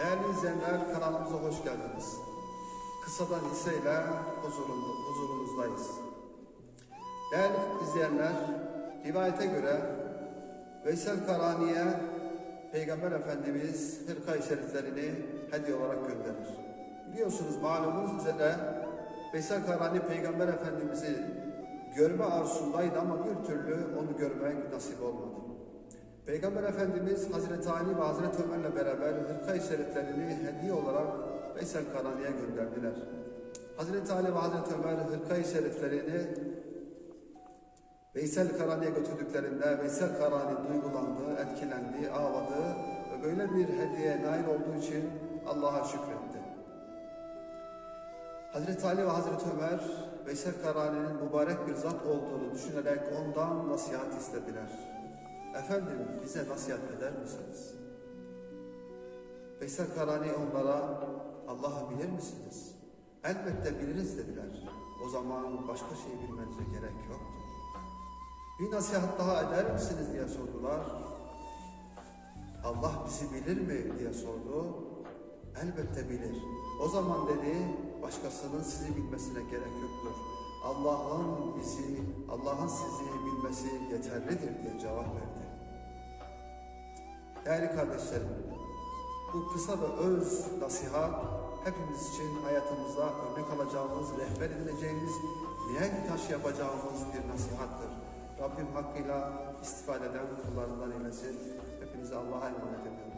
Değerli izleyenler kanalımıza hoş geldiniz. Kısadan hisseyle huzurunda, huzurunuzdayız. Değerli izleyenler, rivayete göre Veysel Karani'ye Peygamber Efendimiz hırka-i şeriflerini hediye olarak gönderir. Biliyorsunuz malumunuz üzere Veysel Karani Peygamber Efendimiz'i görme arzusundaydı ama bir türlü onu görmek nasip olmadı. Peygamber Efendimiz Hazreti Ali ve Hazreti Ömer'le beraber hırka-i şeriflerini hediye olarak Veysel Karani'ye gönderdiler. Hazreti Ali ve Hazreti Ömer hırka-i şeriflerini Veysel Karani'ye götürdüklerinde Veysel Karani duygulandı, etkilendi, ağladı ve böyle bir hediye nail olduğu için Allah'a şükretti. Hazreti Ali ve Hazreti Ömer Veysel Karani'nin mübarek bir zat olduğunu düşünerek ondan nasihat istediler. Efendim bize nasihat eder misiniz? Veysel Karani onlara Allah'ı bilir misiniz? Elbette biliriz dediler. O zaman başka şey bilmenize gerek yoktu. Bir nasihat daha eder misiniz diye sordular. Allah bizi bilir mi diye sordu. Elbette bilir. O zaman dedi başkasının sizi bilmesine gerek yoktur. Allah'ın bizi, Allah'ın sizi bilmesi yeterlidir diye cevap verdi. Değerli kardeşlerim, bu kısa ve öz nasihat hepimiz için hayatımızda örnek alacağımız, rehber edineceğimiz, mihenk taş yapacağımız bir nasihattır. Rabbim hakkıyla istifade eden kullarından eylesin. Hepinize Allah'a emanet ediyorum.